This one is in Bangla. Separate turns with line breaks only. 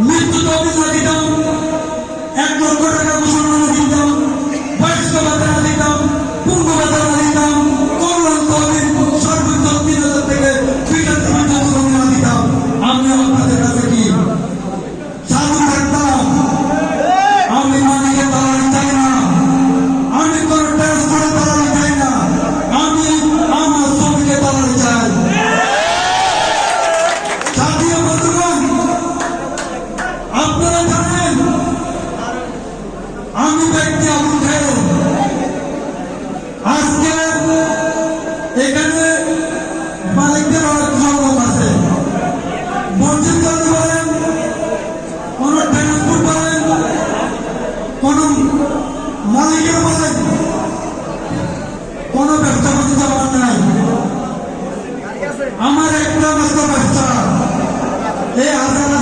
মৃত্যু অফিসার কয়েকটি আগুন খেল আজকে এখানে মালিকদের অনেক জগৎ আছে। মসজিদ করতে পারেন কোন ট্রান্সপোর্ট পারেন কোন মালিকের পারেন কোন ব্যবসা প্রতিষ্ঠা পারেন নাই। আমার একটা ব্যবসা এই হাজার